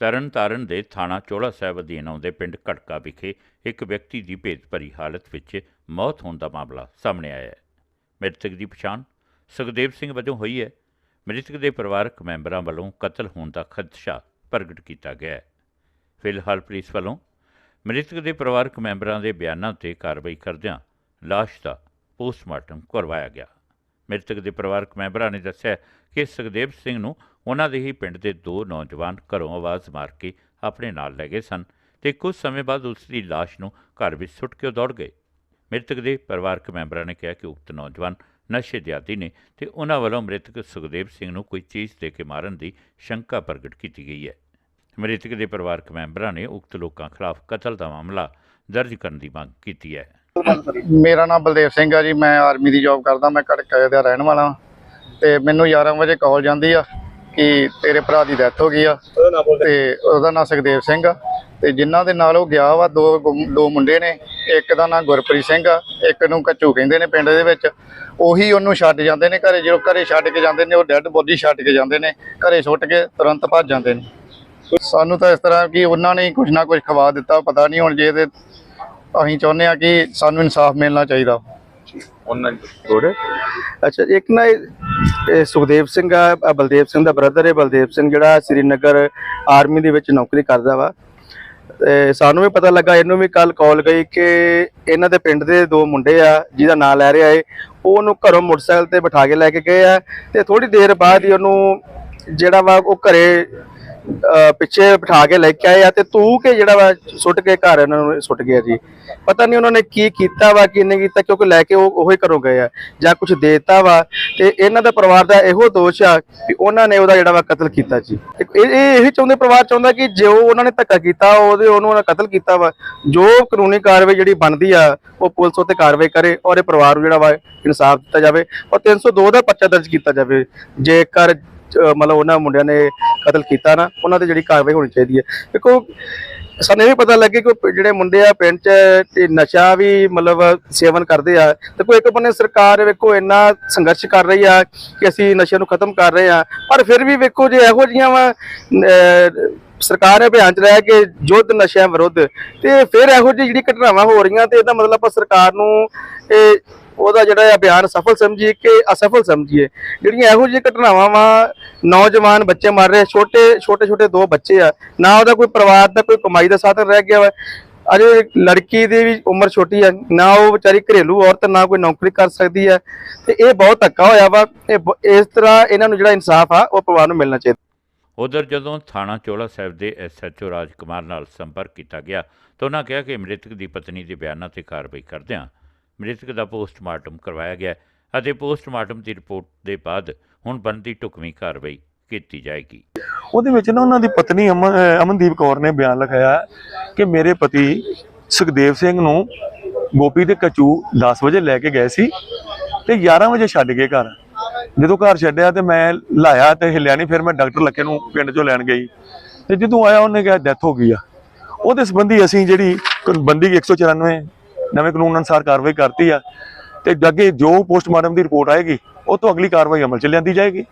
ਤਰਨਤਾਰਨ ਦੇ ਥਾਣਾ ਚੋਲਾ ਸਾਹਿਬ ਅਧੀਨ ਆਉਂਦੇ ਪਿੰਡ ਘਟਕਾ ਵਿਖੇ ਇੱਕ ਵਿਅਕਤੀ ਦੀ ਭੇਦਭਰੀ ਹਾਲਤ ਵਿੱਚ ਮੌਤ ਹੋਣ ਦਾ ਮਾਮਲਾ ਸਾਹਮਣੇ ਆਇਆ ਹੈ। ਮ੍ਰਿਤਕ ਦੀ ਪਛਾਣ ਸੁਖਦੇਵ ਸਿੰਘ ਵਜੋਂ ਹੋਈ ਹੈ। ਮ੍ਰਿਤਕ ਦੇ ਪਰਿਵਾਰਕ ਮੈਂਬਰਾਂ ਵੱਲੋਂ ਕਤਲ ਹੋਣ ਦਾ ਖਦਸ਼ਾ ਪ੍ਰਗਟ ਕੀਤਾ ਗਿਆ ਹੈ। ਫਿਲਹਾਲ ਪੁਲਿਸ ਵੱਲੋਂ ਮ੍ਰਿਤਕ ਦੇ ਪਰਿਵਾਰਕ ਮੈਂਬਰਾਂ ਦੇ ਬਿਆਨਾਂ ਤੇ ਕਾਰਵਾਈ ਕਰਦਿਆਂ ਲਾਸ਼ ਦਾ ਪੋਸਟਮਾਰਟਮ ਕਰਵਾਇਆ ਗਿਆ। ਮ੍ਰਿਤਕ ਦੇ ਪਰਿਵਾਰਕ ਮੈਂਬਰਾਂ ਨੇ ਦੱਸਿਆ ਕਿ ਸੁਖਦੇਵ ਸਿੰਘ ਨੂੰ ਉਹਨਾਂ ਦੇ ਹੀ ਪਿੰਡ ਦੇ ਦੋ ਨੌਜਵਾਨ ਘਰੋਂ ਆਵਾਜ਼ ਮਾਰ ਕੇ ਆਪਣੇ ਨਾਲ ਲੈ ਗਏ ਸਨ ਤੇ ਕੁਝ ਸਮੇਂ ਬਾਅਦ ਉਸ ਦੀ ਲਾਸ਼ ਨੂੰ ਘਰ ਵਿੱਚ ਸੁੱਟ ਕੇ ਦੌੜ ਗਏ। ਮ੍ਰਿਤਕ ਦੇ ਪਰਿਵਾਰਕ ਮੈਂਬਰਾਂ ਨੇ ਕਿਹਾ ਕਿ ਉਕਤ ਨੌਜਵਾਨ ਨਸ਼ੇ ਦੇ ਆਦੀ ਨੇ ਤੇ ਉਹਨਾਂ ਵੱਲੋਂ ਮ੍ਰਿਤਕ ਸੁਖਦੇਵ ਸਿੰਘ ਨੂੰ ਕੋਈ ਚੀਜ਼ ਦੇ ਕੇ ਮਾਰਨ ਦੀ ਸ਼ੰਕਾ ਪ੍ਰਗਟ ਕੀਤੀ ਗਈ ਹੈ। ਮ੍ਰਿਤਕ ਦੇ ਪਰਿਵਾਰਕ ਮੈਂਬਰਾਂ ਨੇ ਉਕਤ ਲੋਕਾਂ ਖਿਲਾਫ ਕਤਲ ਦਾ ਮਾਮਲਾ ਦਰਜ ਕਰਨ ਦੀ ਮੰਗ ਕੀਤੀ ਹੈ। ਮੇਰਾ ਨਾਮ ਬਲਦੇਵ ਸਿੰਘ ਆ ਜੀ, ਮੈਂ ਆਰਮੀ ਦੀ ਜੌਬ ਕਰਦਾ, ਮੈਂ ਘੜਕੇ ਦਾ ਰਹਿਣ ਵਾਲਾ ਹਾਂ ਤੇ ਮੈਨੂੰ 11 ਵਜੇ ਕਾਲ ਜਾਂਦੀ ਆ। ਕਿ ਤੇਰੇ ਭਰਾ ਦੀ ਡੈਥ ਹੋ ਗਈ ਆ। ਤੇ ਉਹਦਾ ਨਾਮ ਸੁਖਦੇਵ ਸਿੰਘ ਆ। ਤੇ ਜਿਨ੍ਹਾਂ ਦੇ ਨਾਲ ਉਹ ਗਿਆ ਵਾ ਦੋ ਦੋ ਮੁੰਡੇ ਨੇ। ਇੱਕ ਦਾ ਨਾਮ ਗੁਰਪ੍ਰੀਤ ਸਿੰਘ ਆ ਇੱਕ ਨੂੰ ਕੱਚੂ ਕਹਿੰਦੇ ਨੇ ਪਿੰਡ ਦੇ ਵਿੱਚ। ਉਹੀ ਉਹਨੂੰ ਛੱਡ ਜਾਂਦੇ ਨੇ ਘਰੇ। ਜਦੋਂ ਘਰੇ ਛੱਡ ਕੇ ਜਾਂਦੇ ਨੇ ਉਹ ਡੈੱਡ ਬੋਡੀ ਛੱਡ ਕੇ ਜਾਂਦੇ ਨੇ। ਘਰੇ ਸੁੱਟ ਕੇ ਤੁਰੰਤ ਭੱਜ ਜਾਂਦੇ ਨੇ। ਸਾਨੂੰ ਤਾਂ ਇਸ ਤਰ੍ਹਾਂ ਕਿ ਉਹਨਾਂ ਨੇ ਕੁਝ ਨਾ ਕੁਝ ਖਵਾ ਦਿੱਤਾ। ਪਤਾ ਨਹੀਂ ਹੁਣ ਜੇ ਤੇ ਅਸੀਂ ਚਾਹੁੰਦੇ ਆ ਕਿ ਸਾਨੂੰ ਇਨਸਾਫ ਮਿਲਣਾ ਚਾਹੀਦਾ। ਉਹਨਾਂ ਥੋੜੇ ਅੱਛਾ ਇੱਕ ਨਾ ਇਹ- ਸੁਖਦੇਵ ਸਿੰਘ ਆ ਬਲਦੇਵ ਸਿੰਘ ਦਾ ਬ੍ਰਦਰ ਹੈ ਬਲਦੇਵ ਸਿੰਘ ਜਿਹੜਾ ਸ੍ਰੀਨਗਰ ਆਰਮੀ ਦੇ ਵਿੱਚ ਨੌਕਰੀ ਕਰਦਾ ਵਾ। ਤੇ ਸਾਨੂੰ ਵੀ ਪਤਾ ਲੱਗਾ, ਇਹਨੂੰ ਵੀ ਕੱਲ ਕਾਲ ਗਈ ਕਿ ਇਹਨਾਂ ਦੇ ਪਿੰਡ ਦੇ ਦੋ ਮੁੰਡੇ ਆ, ਜਿਹਦਾ ਨਾਂ ਲੈ ਰਿਹਾ ਏ, ਉਹ ਉਹਨੂੰ ਘਰੋਂ ਮੋਟਰਸਾਈਕਲ ਤੇ ਬਿਠਾ ਕੇ ਲੈ ਕੇ ਗਏ ਆ ਤੇ ਥੋੜੀ ਦੇਰ ਬਾਅਦ ਹੀ ਉਹਨੂੰ ਜਿਹੜਾ ਵਾ ਉਹ ਘਰੇ ਪਿੱਛੇ ਬਿਠਾ ਕੇ ਲੈ ਕੇ ਆਏ ਆ ਤੇ ਤੂੰ ਕੇ ਜਿਹੜਾ ਵਾ ਸੁੱਟ ਕੇ ਘਰ ਇਹਨਾਂ ਨੂੰ ਸੁੱਟ ਗਿਆ ਜੀ? ਪਤਾ ਨਹੀਂ ਉਹਨਾਂ ਨੇ ਕੀ ਕੀਤਾ ਵਾ, ਕੀ ਨਹੀਂ ਕੀਤਾ, ਕਿਉਂਕਿ ਲੈ ਕੇ ਉਹ ਉਹੀ ਘਰੋਂ ਗਏ ਆ ਜਾਂ ਕੁਝ ਦੇਤਾ ਵਾ। ਤੇ ਇਹਨਾਂ ਦਾ ਪਰਿਵਾਰ ਦਾ ਇਹੋ ਦੋਸ਼ ਆ ਕਿ ਉਹਨਾਂ ਨੇ ਉਹਦਾ ਜਿਹੜਾ ਵਾ ਕਤਲ ਕੀਤਾ ਜੀ। ਤੇ ਇਹ ਇਹ ਚਾਹੁੰਦੇ ਪਰਿਵਾਰ ਚਾਹੁੰਦਾ ਕਿ ਜੋ ਉਹਨਾਂ ਨੇ ਧੱਕਾ ਕੀਤਾ, ਉਹਦੇ ਉਹਨੂੰ ਉਹਨਾਂ ਕਤਲ ਕੀਤਾ ਵਾ। ਜੋ ਕਾਨੂੰਨੀ ਕਾਰਵਾਈ ਜਿਹੜੀ ਬਣਦੀ ਆ, ਉਹ ਪੁਲਿਸ ਉੱਤੇ ਕਾਰਵਾਈ ਕਰੇ ਔਰ ਇਹ ਪਰਿਵਾਰ ਨੂੰ ਜਿਹੜਾ ਵਾ ਇਨਸਾਫ ਦਿੱਤਾ ਜਾਵੇ। ਔਰ 302 ਦਾ ਪਰਚਾ ਦਰਜ ਕੀਤਾ ਜਾਵੇ। ਜੇਕਰ ਮਤਲਬ ਉਹਨਾਂ ਮੁੰਡਿਆਂ ਨੇ ਕਤਲ ਕੀਤਾ ਨਾ, ਉਹਨਾਂ ਤੇ ਜਿਹੜੀ ਕਾਰਵਾਈ ਹੋਣੀ ਚਾਹੀਦੀ ਹੈ। ਦੇਖੋ, ਸਾਨੂੰ ਇਹ ਵੀ ਪਤਾ ਲੱਗੇ ਕਿ ਜਿਹੜੇ ਮੁੰਡੇ ਆ, ਪਿੰਡ 'ਚ, ਤੇ ਨਸ਼ਾ ਵੀ ਮਤਲਬ ਸੇਵਨ ਕਰਦੇ ਆ। ਤੇ ਕੋਈ ਇੱਕ ਬੰਨੇ ਸਰਕਾਰ ਵੇਖੋ ਇੰਨਾ ਸੰਘਰਸ਼ ਕਰ ਰਹੀ ਆ ਕਿ ਅਸੀਂ ਨਸ਼ੇ ਨੂੰ ਖਤਮ ਕਰ ਰਹੇ ਆ, ਪਰ ਫਿਰ ਵੀ ਵੇਖੋ ਜੇ ਇਹੋ ਜੀਆਂ ਵਾ ਸਰਕਾਰ ਨੇ ਅਭਿਆਨ ਚਲਾਇਆ ਕਿ ਯੁੱਧ ਨਸ਼ਿਆਂ ਵਿਰੁੱਧ ਤੇ ਫਿਰ ਇਹੋ ਜਿਹੀ ਜਿਹੜੀ ਘਟਨਾਵਾਂ ਹੋ ਰਹੀਆਂ ਤੇ ਇਹਦਾ ਮਤਲਬ ਆਪਾਂ ਸਰਕਾਰ ਨੂੰ ਇਹ ਉਹਦਾ ਜਿਹੜਾ ਅਭਿਆਨ ਸਫਲ ਸਮਝੀਏ ਕਿ ਅਸਫਲ ਸਮਝੀਏ? ਜਿਹੜੀਆਂ ਇਹੋ ਜਿਹੀਆਂ ਘਟਨਾਵਾਂ ਵਾ, ਨੌਜਵਾਨ ਬੱਚੇ ਮਰ ਰਹੇ, ਛੋਟੇ ਛੋਟੇ ਛੋਟੇ ਦੋ ਬੱਚੇ ਆ, ਨਾ ਉਹਦਾ ਕੋਈ ਪਰਿਵਾਰ ਦਾ ਕੋਈ ਕਮਾਈ ਦਾ ਸਾਧਨ ਰਹਿ ਗਿਆ ਵਾ। ਅਜੇ ਲੜਕੀ ਦੀ ਵੀ ਉਮਰ ਛੋਟੀ ਹੈ ਨਾ ਉਹ ਵਿਚਾਰੀ ਘਰੇਲੂ ਔਰਤ, ਨਾ ਕੋਈ ਨੌਕਰੀ ਕਰ ਸਕਦੀ ਹੈ ਤੇ ਇਹ ਬਹੁਤ ਧੱਕਾ ਹੋਇਆ ਵਾ, ਇਹ ਬ- ਇਸ ਤਰ੍ਹਾਂ ਇਹਨਾਂ ਨੂੰ ਜਿਹੜਾ ਇਨਸਾਫ ਆ, ਉਹ ਪਰਿਵਾਰ ਨੂੰ ਮਿਲਣਾ ਚਾਹੀਦਾ। ਉਧਰ ਜਦੋਂ ਥਾਣਾ ਚੋਲਾ ਸਾਹਿਬ ਦੇ ਐਸਐਚਓ ਰਾਜਕੁਮਾਰ ਨਾਲ ਸੰਪਰਕ ਕੀਤਾ ਗਿਆ ਤਾਂ ਉਹਨਾਂ ਕਿਹਾ ਕਿ ਮ੍ਰਿਤਕ ਦੀ ਪਤਨੀ ਦੇ ਬਿਆਨਾਂ ਤੇ ਕਾਰਵਾਈ ਕਰਦਿਆਂ ਮ੍ਰਿਤਕ ਦਾ ਪੋਸਟਮਾਰਟਮ ਕਰਵਾਇਆ ਗਿਆ ਅਤੇ ਪੋਸਟਮਾਰਟਮ ਦੀ ਰਿਪੋਰਟ ਦੇ ਬਾਅਦ ਹੁਣ ਬਣਦੀ ਢੁਕਵੀਂ ਕਾਰਵਾਈ ਕੀਤੀ ਜਾਏਗੀ। ਉਹਦੇ ਵਿੱਚ ਨਾ ਉਹਨਾਂ ਦੀ ਪਤਨੀ ਅਮਨ- ਅਮਨਦੀਪ ਕੌਰ ਨੇ ਬਿਆਨ ਲਿਖਾਇਆ ਕਿ ਮੇਰੇ ਪਤੀ ਸੁਖਦੇਵ ਸਿੰਘ ਨੂੰ ਗੋਪੀ ਦੇ ਕਚੂ 10 ਵਜੇ ਲੈ ਕੇ ਗਏ ਸੀ ਤੇ 11 ਵਜੇ ਛੱਡ ਗਏ ਘਰ। ਜਦੋਂ ਘਰ ਛੱਡਿਆ ਤੇ ਮੈਂ ਲਾਇਆ ਤੇ ਹਿੱਲਿਆ ਨਹੀਂ ਫਿਰ ਮੈਂ ਡਾਕਟਰ ਲੱਕੇ ਨੂੰ ਪਿੰਡ ਚੋਂ ਲੈਣ ਗਈ। ਤੇ ਜਦੋਂ ਆਇਆ ਉਹਨੇ ਕਿਹਾ ਡੈਥ ਹੋ ਗਈ ਆ। ਉਹਦੇ ਸੰਬੰਧੀ ਅਸੀਂ ਜਿਹੜੀ ਕਾਨੂੰਨ- ਬੰਦੀ 194 ਨਵੇਂ ਕਾਨੂੰਨ ਅਨੁਸਾਰ ਕਾਰਵਾਈ ਕਰਤੀ ਆ। ਤੇ ਅੱਗੇ ਜੋ ਪੋਸਟਮਾਰਟਮ ਦੀ ਰਿਪੋਰਟ ਆਏਗੀ, ਉਹ ਤੋਂ ਅਗਲੀ ਕਾਰਵਾਈ ਅਮਲ ਚ ਲਿਆਂਦੀ ਜਾਏਗੀ।